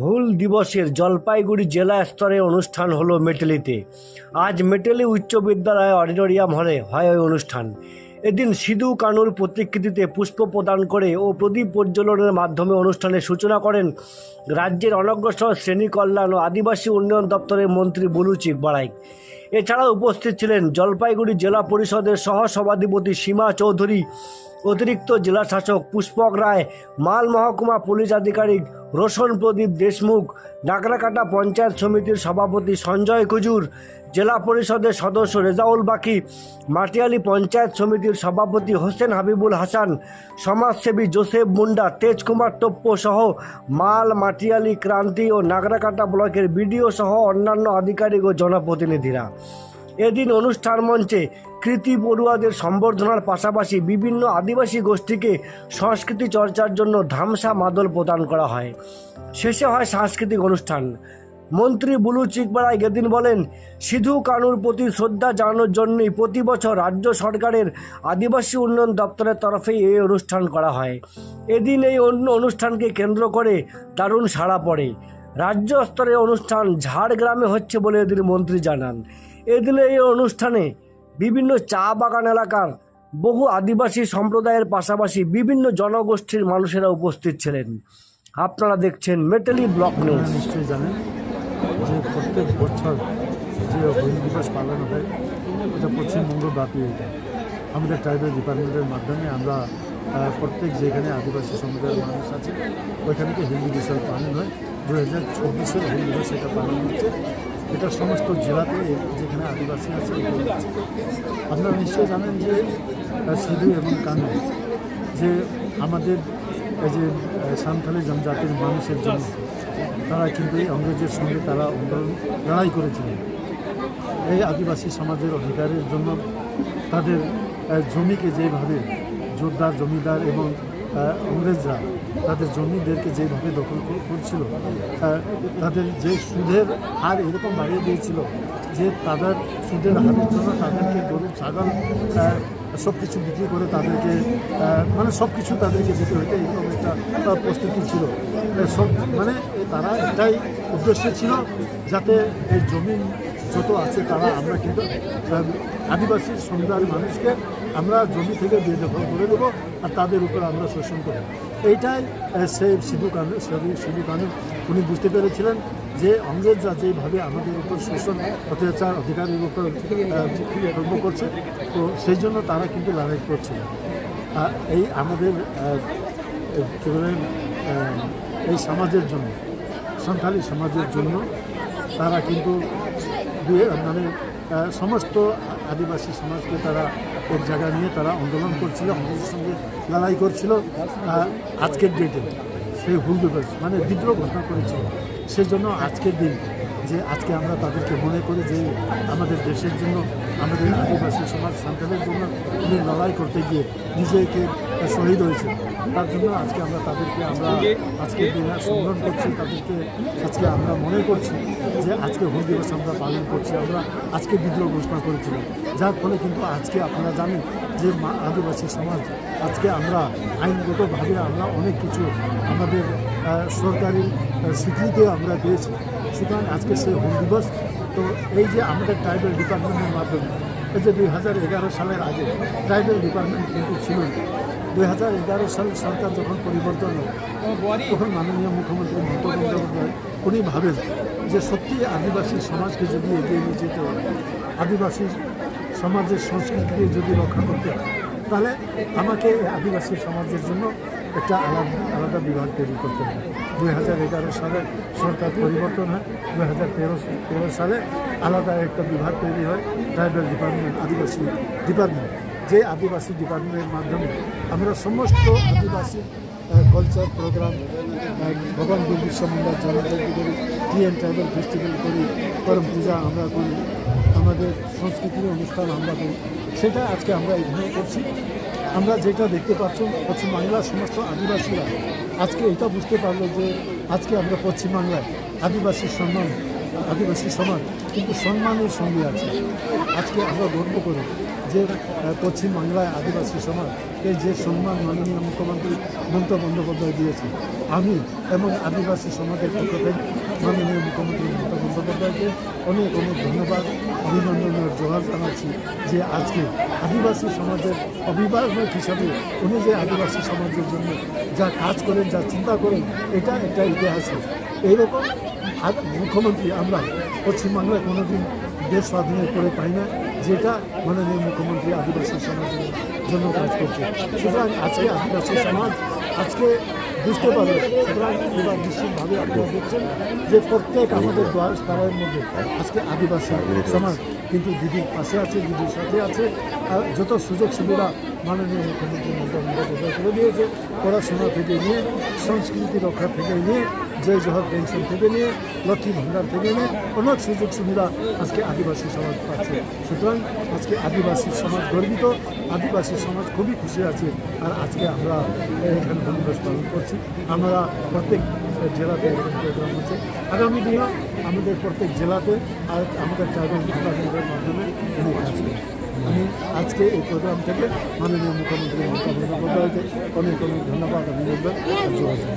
হুল দিবসের জলপাইগুড়ি জেলা স্তরে অনুষ্ঠান হলো মেটেলিতে। আজ মেটেলি উচ্চ বিদ্যালয় অডিটোরিয়াম হলে হয় ওই অনুষ্ঠান। এদিন সিধু কানুর প্রতিকৃতিতে পুষ্প প্রদান করে ও প্রদীপ প্রজ্বলনের মাধ্যমে অনুষ্ঠানের সূচনা করেন রাজ্যের অনগ্রসর শ্রেণি কল্যাণ ও আদিবাসী উন্নয়ন দপ্তরের মন্ত্রী বুলুচিক বাড়াইক এছাড়াও উপস্থিত ছিলেন জলপাইগুড়ি জেলা পরিষদের সহসভাধিপতি সীমা চৌধুরী, অতিরিক্ত জেলা শাসক পুষ্পক রায়, মাল মহকুমা পুলিশ আধিকারিক রোশন প্রদীপ দেশমুখ নাগরাকাটা পঞ্চায়েত সমিতির সভাপতি সঞ্জয় কুজুর জেলা পরিষদের সদস্য রেজাউল বাকি, মাটিয়ালি পঞ্চায়েত সমিতির সভাপতি হোসেন হাবিবুল হাসান, সমাজসেবী জোসেফ মুন্ডা, তেজকুমার টপ্প সহ মাল, মাটিয়ালি, ক্রান্তি ও নাগরাকাটা ব্লকের বিডিও সহ অন্যান্য আধিকারিক ও জনপ্রতিনিধিরা। এদিন অনুষ্ঠান মঞ্চে কৃতি পড়ুয়াদের সম্বর্ধনার পাশাপাশি বিভিন্ন আদিবাসী গোষ্ঠীকে সংস্কৃতি চর্চার জন্য ধামসা মাদল প্রদান করা হয়। শেষে হয় সাংস্কৃতিক অনুষ্ঠান। মন্ত্রী বুলু চিকবাড়াই এদিন বলেন, সিধু কানুর প্রতি শ্রদ্ধা জানানোর জন্যই প্রতি বছর রাজ্য সরকারের আদিবাসী উন্নয়ন দপ্তরের তরফে এই অনুষ্ঠান করা হয়। এদিন এই অন্য অনুষ্ঠানকে কেন্দ্র করে দারুণ সাড়া পড়ে। রাজ্য স্তরের অনুষ্ঠান ঝাড়গ্রামে হচ্ছে বলে এদিন মন্ত্রী জানান। এদিনে এই অনুষ্ঠানে বিভিন্ন চা বাগান এলাকার বহু আদিবাসী সম্প্রদায়ের পাশাপাশি বিভিন্ন জনগোষ্ঠীর মানুষেরা উপস্থিত ছিলেন। আপনারা দেখছেন মেটালি ব্লক নিউজ। নিশ্চয়ই জানেন যে প্রত্যেক বছর যে হলি দিবস পালন হয় এটা পশ্চিমবঙ্গব্যাপী এটা। আমাদের ট্রাইবাল ডিপার্টমেন্টের মাধ্যমে আমরা প্রত্যেক যেখানে আদিবাসী সম্প্রদায়ের মানুষ আছে ওইখানে হিন্দি দিবস পালন হয়। দু হাজার চব্বিশের হিন্দি দিবস এটা পালন হচ্ছে। এটা সমস্ত জেলাতে যেখানে আদিবাসী আছে আপনারা নিশ্চয়ই জানেন যে সিধু এবং কানু যে আমাদের এই যে সান্থালি জনজাতির মানুষের জন্য তারা কিন্তু এই ইংরেজের সঙ্গে তারা আন্দোলন, লড়াই করেছিলেন এই আদিবাসী সমাজের অধিকারের জন্য তাদের জমিকে যেভাবে জোরদার জমিদার এবং ইংরেজরা তাদের জমিদেরকে যেভাবে দখল কর- করছিল তাদের যে সুদের হার এরকম বাড়িয়ে দিয়েছিল যে তাদের সুদের হারের জন্য তাদেরকে গরু, ছাগল সব কিছু বিক্রি করে তাদেরকে মানে সব কিছু তাদেরকে দিতে হতো, এরকম একটা প্রস্তুতি ছিল। সব মানে তারা এটাই উদ্দেশ্য ছিল যাতে এই জমি যত আছে তারা আমরা কিন্তু আদিবাসী সমুদায়ের মানুষকে আমরা জমি থেকে বেদখল করে দেবো আর তাদের উপর আমরা শোষণ করব এইটাই সেই সিধু কানু সিধু কানু উনি বুঝতে পেরেছিলেন যে ইংরেজরা যেভাবে আমাদের উপর শোষণ অত্যাচার অধিকারের উপর কর্ম করছে তো সেই জন্য তারা কিন্তু লড়াই করছিল আহ, এই আমাদের এই সমাজের জন্য সান্থালি সমাজের জন্য তারা কিন্তু মানে সমস্ত আদিবাসী সমাজকে তারা এক জায়গায় নিয়ে তারা আন্দোলন করছিল, আমাদের সঙ্গে লড়াই করছিল। আজকের ডেটে সেই হুল দিবস মানে বিদ্রোহ ঘোষণা করেছিল সেই জন্য আজকের দিন যে আজকে আমরা তাদেরকে মনে করি যে আমাদের দেশের জন্য, আমাদের আদিবাসী সমাজ সান্তালের জন্য লড়াই করতে গিয়ে নিজেকে শহীদ হয়েছে। তার জন্য আজকে আমরা তাদেরকে আমরা আজকে সম্মান করছি তাদেরকে আজকে আমরা মনে করছি যে আজকে হুল দিবস আমরা পালন করছি আমরা আজকে বিদ্রোহ ঘোষণা করেছিলাম। যার ফলে কিন্তু আজকে আপনারা জানেন যে আদিবাসী সমাজ আজকে আমরা আইনগতভাবে আমরা অনেক কিছু আমাদের সরকারি আহ, স্বীকৃতিও আমরা পেয়েছি। সুতরাং আজকে সেই হুল দিবস তো এই যে আমাদের ট্রাইবাল ডিপার্টমেন্টের মাধ্যমে যে দুই হাজার এগারো সালের আগে ট্রাইবাল ডিপার্টমেন্ট কিন্তু ছিল না। দুই হাজার এগারো সাল সরকার যখন পরিবর্তন হয়, তখন মাননীয় মুখ্যমন্ত্রী মমতা বন্দ্যোপাধ্যায় উনি ভাবেন যে সত্যি আদিবাসী সমাজকে যদি এগিয়ে নিয়ে যেতে হয়, আদিবাসী সমাজের সংস্কৃতিকে যদি রক্ষা করতে হয়, তাহলে আমাকে আদিবাসী সমাজের জন্য একটা আলাদা আলাদা বিভাগ তৈরি করতে হবে। দুই হাজার এগারো সালে সরকার পরিবর্তন হয়। দুই হাজার তেরো তেরো সালে আলাদা একটা বিভাগ তৈরি হয়, ট্রাইবাল ডিপার্টমেন্ট, আদিবাসী ডিপার্টমেন্ট। যে আদিবাসী ডিপার্টমেন্টের মাধ্যমে আমরা সমস্ত আদিবাসী কালচার প্রোগ্রাম ভগবান বিরসা মুন্ডা জনজাতি করি টিএন ট্রাইবাল ফেস্টিভ্যাল করি করম পূজা আমরা করি, আমাদের সংস্কৃতির অনুষ্ঠান আমরা করি। সেটা আজকে আমরা এখানে করছি। আমরা যেটা দেখতে পাচ্ছি পশ্চিমবাংলার সমস্ত আদিবাসীরা আজকে এটা বুঝতে পারল যে আজকে আমরা পশ্চিমবাংলায় আদিবাসী সম্মান, আদিবাসী সমাজ কিন্তু সম্মানের সঙ্গে আছে। আজকে আমরা গর্ব করি যে আহ, পশ্চিমবাংলায় আদিবাসী সমাজ এই যে সম্মান মাননীয় মুখ্যমন্ত্রী মমতা বন্দ্যোপাধ্যায় দিয়েছে আমি এবং আদিবাসী সমাজের পক্ষ থেকে মাননীয় মুখ্যমন্ত্রী মমতা বন্দ্যোপাধ্যায়কে অনেক অনেক ধন্যবাদ অভিনন্দনের জোহার জানাচ্ছি যে আজকে আদিবাসী সমাজের অভিভাবক হিসাবে উনি যে আদিবাসী সমাজের জন্য যা কাজ করেন যা চিন্তা করেন এটা একটা ইতিহাসে। এইরকম মুখ্যমন্ত্রী আমরা পশ্চিমবাংলায় কোনোদিন দেশ স্বাধীনের করে পাই না যেটা মাননীয় মুখ্যমন্ত্রী আদিবাসী সমাজের জন্য কাজ করছে। সুতরাং আজকে আদিবাসী সমাজ আজকে বুঝতে পারে সুতরাং এবার নিশ্চিতভাবে আপনারা দেখছেন যে প্রত্যেক আমাদের দশ তারের মধ্যে আজকে আদিবাসী সমাজ। কিন্তু দিদির পাশে আছে, দিদির সাথে আছে, আর যত সুযোগ সুবিধা মাননীয় মুখ্যমন্ত্রী মমতা বন্দ্যোপাধ্যায় করে দিয়েছে, পড়াশোনা থেকে নিয়ে, সংস্কৃতি রক্ষা থেকে নিয়ে জয় জহর পেনশন থেকে নিয়ে, লক্ষ্মী ভাণ্ডার থেকে নিয়ে, অনেক সুযোগ সুবিধা আজকে আদিবাসী সমাজ পাচ্ছে। সুতরাং আজকে আদিবাসী সমাজ গর্বিত, আদিবাসী সমাজ খুবই খুশি আছে। আর আজকে আমরা এখানে বনবাস পালন করছি। আমরা প্রত্যেক জেলাতে এরকম প্রোগ্রাম হচ্ছে আগামী দিনেও আমাদের প্রত্যেক জেলাতে আর আমাদের ট্রাইবাল ডিপার্টমেন্টের মাধ্যমে উনি কাজ আমি আজকে এই প্রোগ্রাম থেকে মাননীয় মুখ্যমন্ত্রী মমতা বন্দ্যোপাধ্যায়কে অনেক অনেক ধন্যবাদ, অভিনন্দন। যোগাযোগ